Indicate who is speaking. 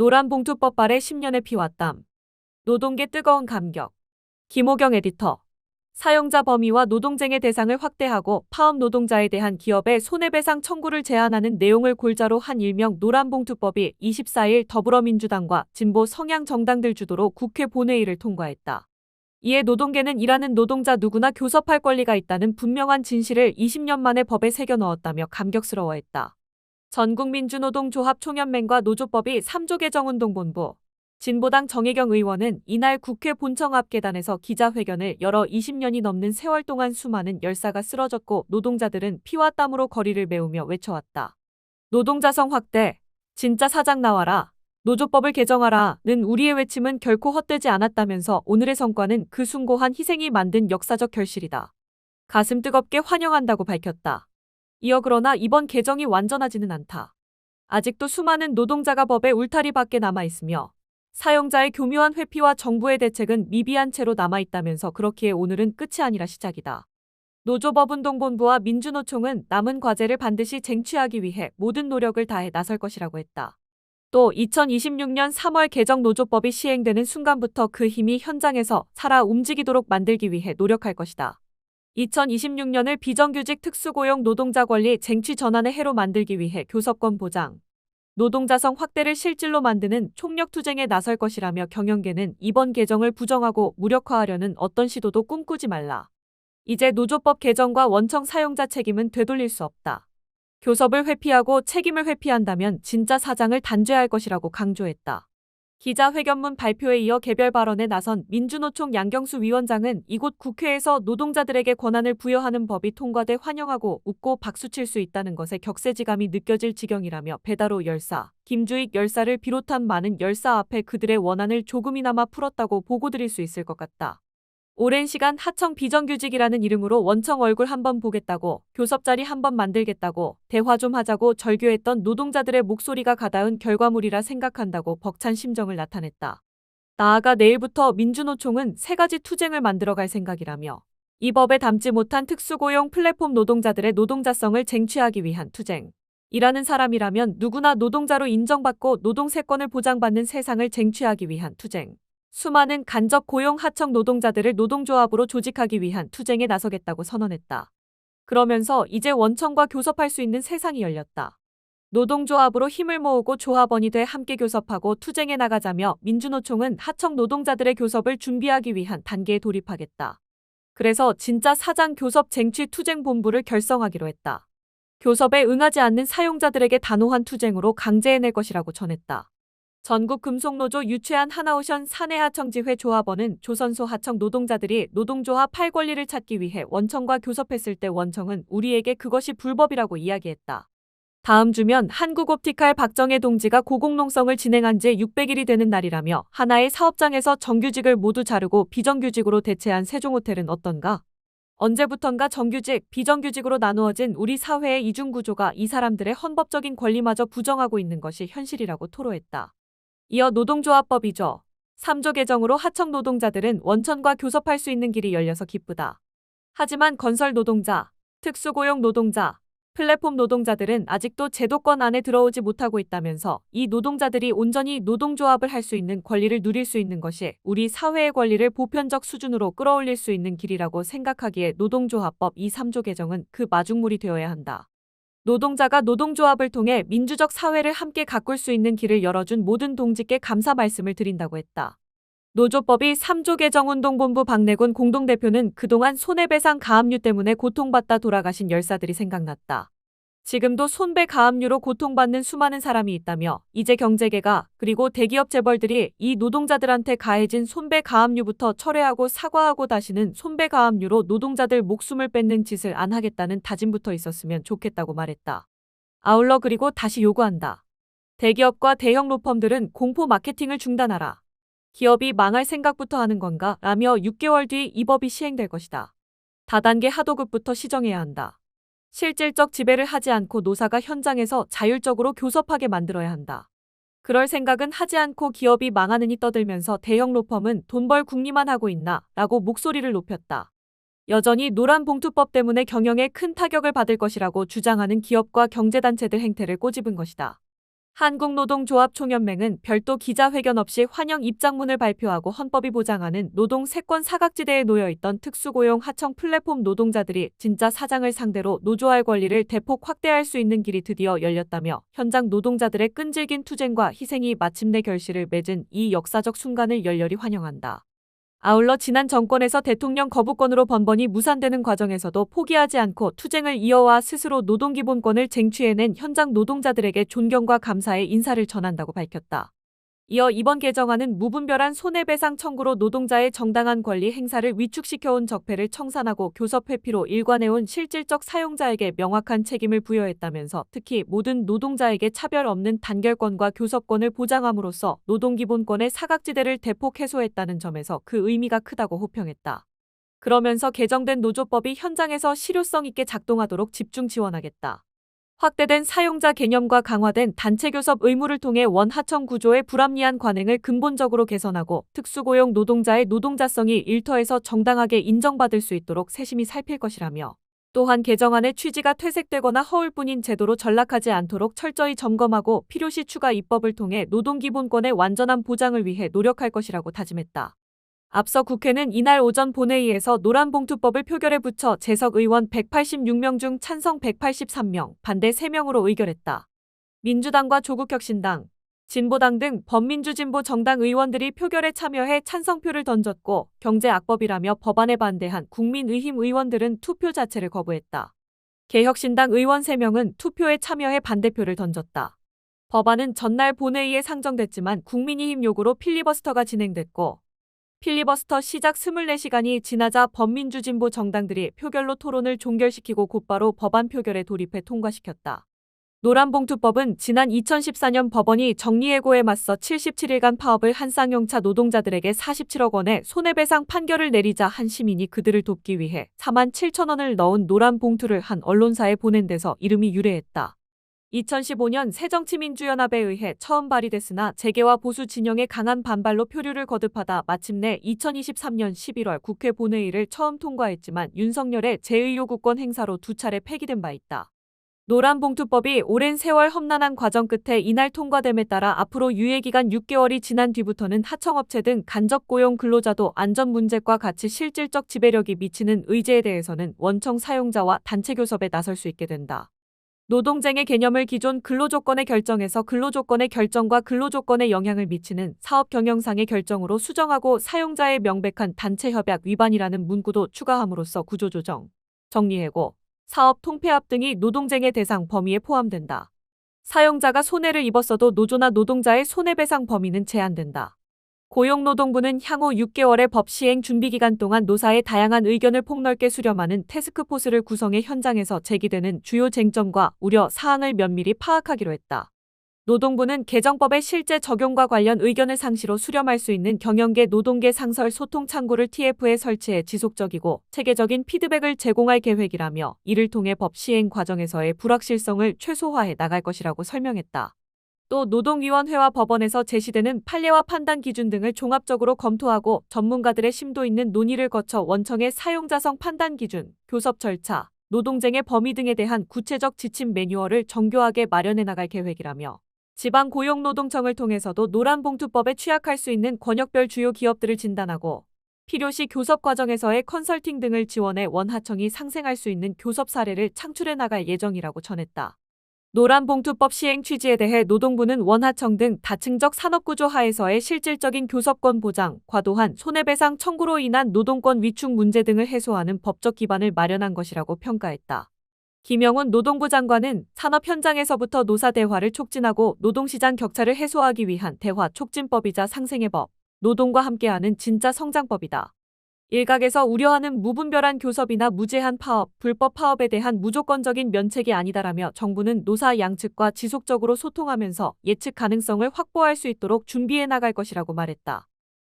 Speaker 1: 노란 봉투법 발에 10년의 피와 땀. 노동계 뜨거운 감격. 김호경 에디터. 사용자 범위와 노동쟁의 대상을 확대하고 파업 노동자에 대한 기업의 손해배상 청구를 제한하는 내용을 골자로 한 일명 노란봉투법이 24일 더불어민주당과 진보 성향 정당들 주도로 국회 본회의를 통과했다. 이에 노동계는 일하는 노동자 누구나 교섭할 권리가 있다는 분명한 진실을 20년 만에 법에 새겨 넣었다며 감격스러워했다. 전국민주노동조합 총연맹과 노조법이 3조 개정운동본부 진보당 정혜경 의원은 이날 국회 본청 앞 계단에서 기자회견을 열어 20년이 넘는 세월 동안 수많은 열사가 쓰러졌고 노동자들은 피와 땀으로 거리를 메우며 외쳐왔다. 노동자성 확대, 진짜 사장 나와라, 노조법을 개정하라는 우리의 외침은 결코 헛되지 않았다면서 오늘의 성과는 그 숭고한 희생이 만든 역사적 결실이다. 가슴 뜨겁게 환영한다고 밝혔다. 이어 그러나 이번 개정이 완전하지는 않다. 아직도 수많은 노동자가 법의 울타리 밖에 남아 있으며 사용자의 교묘한 회피와 정부의 대책은 미비한 채로 남아 있다면서 그렇기에 오늘은 끝이 아니라 시작이다. 노조법운동본부와 민주노총은 남은 과제를 반드시 쟁취하기 위해 모든 노력을 다해 나설 것이라고 했다. 또 2026년 3월 개정 노조법이 시행되는 순간부터 그 힘이 현장에서 살아 움직이도록 만들기 위해 노력할 것이다. 2026년을 비정규직 특수고용 노동자 권리 쟁취 전환의 해로 만들기 위해 교섭권 보장, 노동자성 확대를 실질로 만드는 총력 투쟁에 나설 것이라며 경영계는 이번 개정을 부정하고 무력화하려는 어떤 시도도 꿈꾸지 말라. 이제 노조법 개정과 원청 사용자 책임은 되돌릴 수 없다. 교섭을 회피하고 책임을 회피한다면 진짜 사장을 단죄할 것이라고 강조했다. 기자회견문 발표에 이어 개별 발언에 나선 민주노총 양경수 위원장은 이곳 국회에서 노동자들에게 권한을 부여하는 법이 통과돼 환영하고 웃고 박수칠 수 있다는 것에 격세지감이 느껴질 지경이라며 배다로 열사, 김주익 열사를 비롯한 많은 열사 앞에 그들의 원한을 조금이나마 풀었다고 보고드릴 수 있을 것 같다. 오랜 시간 하청 비정규직이라는 이름으로 원청 얼굴 한번 보겠다고 교섭 자리 한번 만들겠다고 대화 좀 하자고 절규했던 노동자들의 목소리가 가다운 결과물이라 생각한다고 벅찬 심정을 나타냈다. 나아가 내일부터 민주노총은 세 가지 투쟁을 만들어갈 생각이라며 이 법에 담지 못한 특수고용 플랫폼 노동자들의 노동자성을 쟁취하기 위한 투쟁. 일하는 사람이라면 누구나 노동자로 인정받고 노동세권을 보장받는 세상을 쟁취하기 위한 투쟁. 수많은 간접 고용 하청 노동자들을 노동조합으로 조직하기 위한 투쟁에 나서겠다고 선언했다. 그러면서 이제 원청과 교섭할 수 있는 세상이 열렸다. 노동조합으로 힘을 모으고 조합원이 돼 함께 교섭하고 투쟁에 나가자며 민주노총은 하청 노동자들의 교섭을 준비하기 위한 단계에 돌입하겠다. 그래서 진짜 사장 교섭 쟁취 투쟁 본부를 결성하기로 했다. 교섭에 응하지 않는 사용자들에게 단호한 투쟁으로 강제해낼 것이라고 전했다. 전국 금속노조 유최한 하나오션 사내하청지회 조합원은 조선소 하청 노동자들이 노동조합 할 권리를 찾기 위해 원청과 교섭했을 때 원청은 우리에게 그것이 불법이라고 이야기했다. 다음 주면 한국옵티칼 박정혜 동지가 고공농성을 진행한 지 600일이 되는 날이라며 하나의 사업장에서 정규직을 모두 자르고 비정규직으로 대체한 세종호텔은 어떤가? 언제부턴가 정규직, 비정규직으로 나누어진 우리 사회의 이중구조가 이 사람들의 헌법적인 권리마저 부정하고 있는 것이 현실이라고 토로했다. 이어 노동조합법이죠. 3조 개정으로 하청 노동자들은 원천과 교섭할 수 있는 길이 열려서 기쁘다. 하지만 건설 노동자, 특수고용 노동자, 플랫폼 노동자들은 아직도 제도권 안에 들어오지 못하고 있다면서 이 노동자들이 온전히 노동조합을 할 수 있는 권리를 누릴 수 있는 것이 우리 사회의 권리를 보편적 수준으로 끌어올릴 수 있는 길이라고 생각하기에 노동조합법 2, 3조 개정은 그 마중물이 되어야 한다. 노동자가 노동조합을 통해 민주적 사회를 함께 가꿀 수 있는 길을 열어준 모든 동지께 감사 말씀을 드린다고 했다. 노조법이 3조 개정운동본부 박내군 공동대표는 그동안 손해배상 가압류 때문에 고통받다 돌아가신 열사들이 생각났다. 지금도 손배 가압류로 고통받는 수많은 사람이 있다며 이제 경제계가 그리고 대기업 재벌들이 이 노동자들한테 가해진 손배 가압류부터 철회하고 사과하고 다시는 손배 가압류로 노동자들 목숨을 뺏는 짓을 안 하겠다는 다짐부터 있었으면 좋겠다고 말했다. 아울러 그리고 다시 요구한다. 대기업과 대형 로펌들은 공포 마케팅을 중단하라. 기업이 망할 생각부터 하는 건가? 라며 6개월 뒤 이 법이 시행될 것이다. 다단계 하도급부터 시정해야 한다. 실질적 지배를 하지 않고 노사가 현장에서 자율적으로 교섭하게 만들어야 한다. 그럴 생각은 하지 않고 기업이 망하느니 떠들면서 대형 로펌은 돈 벌 궁리만 하고 있나? 라고 목소리를 높였다. 여전히 노란 봉투법 때문에 경영에 큰 타격을 받을 것이라고 주장하는 기업과 경제단체들 행태를 꼬집은 것이다. 한국노동조합총연맹은 별도 기자회견 없이 환영 입장문을 발표하고 헌법이 보장하는 노동 세권 사각지대에 놓여있던 특수고용 하청 플랫폼 노동자들이 진짜 사장을 상대로 노조할 권리를 대폭 확대할 수 있는 길이 드디어 열렸다며 현장 노동자들의 끈질긴 투쟁과 희생이 마침내 결실을 맺은 이 역사적 순간을 열렬히 환영한다. 아울러 지난 정권에서 대통령 거부권으로 번번이 무산되는 과정에서도 포기하지 않고 투쟁을 이어와 스스로 노동기본권을 쟁취해낸 현장 노동자들에게 존경과 감사의 인사를 전한다고 밝혔다. 이어 이번 개정안은 무분별한 손해배상 청구로 노동자의 정당한 권리 행사를 위축시켜온 적폐를 청산하고 교섭 회피로 일관해온 실질적 사용자에게 명확한 책임을 부여했다면서 특히 모든 노동자에게 차별 없는 단결권과 교섭권을 보장함으로써 노동기본권의 사각지대를 대폭 해소했다는 점에서 그 의미가 크다고 호평했다. 그러면서 개정된 노조법이 현장에서 실효성 있게 작동하도록 집중 지원하겠다. 확대된 사용자 개념과 강화된 단체 교섭 의무를 통해 원하청 구조의 불합리한 관행을 근본적으로 개선하고 특수고용 노동자의 노동자성이 일터에서 정당하게 인정받을 수 있도록 세심히 살필 것이라며 또한 개정안의 취지가 퇴색되거나 허울뿐인 제도로 전락하지 않도록 철저히 점검하고 필요시 추가 입법을 통해 노동기본권의 완전한 보장을 위해 노력할 것이라고 다짐했다. 앞서 국회는 이날 오전 본회의에서 노란봉투법을 표결에 붙여 재석 의원 186명 중 찬성 183명, 반대 3명으로 의결했다. 민주당과 조국혁신당, 진보당 등 범민주진보 정당 의원들이 표결에 참여해 찬성표를 던졌고 경제악법이라며 법안에 반대한 국민의힘 의원들은 투표 자체를 거부했다. 개혁신당 의원 3명은 투표에 참여해 반대표를 던졌다. 법안은 전날 본회의에 상정됐지만 국민의힘 요구로 필리버스터가 진행됐고 필리버스터 시작 24시간이 지나자 범민주진보 정당들이 표결로 토론을 종결시키고 곧바로 법안 표결에 돌입해 통과시켰다. 노란봉투법은 지난 2014년 법원이 정리해고에 맞서 77일간 파업을 한 쌍용차 노동자들에게 47억 원의 손해배상 판결을 내리자 한 시민이 그들을 돕기 위해 4만 7천 원을 넣은 노란 봉투를 한 언론사에 보낸 데서 이름이 유래했다. 2015년 새정치민주연합에 의해 처음 발의됐으나 재계와 보수 진영의 강한 반발로 표류를 거듭하다 마침내 2023년 11월 국회 본회의를 처음 통과했지만 윤석열의 제1요구권 행사로 두 차례 폐기된 바 있다. 노란봉투법이 오랜 세월 험난한 과정 끝에 이날 통과됨에 따라 앞으로 유예기간 6개월이 지난 뒤부터는 하청업체 등 간접고용 근로자도 안전 문제과 같이 실질적 지배력이 미치는 의제에 대해서는 원청 사용자와 단체 교섭에 나설 수 있게 된다. 노동쟁의 개념을 기존 근로조건의 결정에서 근로조건의 결정과 근로조건에 영향을 미치는 사업 경영상의 결정으로 수정하고 사용자의 명백한 단체 협약 위반이라는 문구도 추가함으로써 구조조정, 정리해고, 사업 통폐합 등이 노동쟁의 대상 범위에 포함된다. 사용자가 손해를 입었어도 노조나 노동자의 손해배상 범위는 제한된다. 고용노동부는 향후 6개월의 법 시행 준비 기간 동안 노사의 다양한 의견을 폭넓게 수렴하는 태스크포스를 구성해 현장에서 제기되는 주요 쟁점과 우려 사항을 면밀히 파악하기로 했다. 노동부는 개정법의 실제 적용과 관련 의견을 상시로 수렴할 수 있는 경영계 노동계 상설 소통 창구를 TF에 설치해 지속적이고 체계적인 피드백을 제공할 계획이라며 이를 통해 법 시행 과정에서의 불확실성을 최소화해 나갈 것이라고 설명했다. 또 노동위원회와 법원에서 제시되는 판례와 판단 기준 등을 종합적으로 검토하고 전문가들의 심도 있는 논의를 거쳐 원청의 사용자성 판단 기준, 교섭 절차, 노동쟁의 범위 등에 대한 구체적 지침 매뉴얼을 정교하게 마련해 나갈 계획이라며 지방 고용노동청을 통해서도 노란봉투법에 취약할 수 있는 권역별 주요 기업들을 진단하고 필요시 교섭 과정에서의 컨설팅 등을 지원해 원하청이 상생할 수 있는 교섭 사례를 창출해 나갈 예정이라고 전했다. 노란봉투법 시행 취지에 대해 노동부는 원하청 등 다층적 산업구조 하에서의 실질적인 교섭권 보장, 과도한 손해배상 청구로 인한 노동권 위축 문제 등을 해소하는 법적 기반을 마련한 것이라고 평가했다. 김영훈 노동부 장관은 산업 현장에서부터 노사 대화를 촉진하고 노동시장 격차를 해소하기 위한 대화 촉진법이자 상생의 법, 노동과 함께하는 진짜 성장법이다. 일각에서 우려하는 무분별한 교섭이나 무제한 파업, 불법 파업에 대한 무조건적인 면책이 아니다라며 정부는 노사 양측과 지속적으로 소통하면서 예측 가능성을 확보할 수 있도록 준비해 나갈 것이라고 말했다.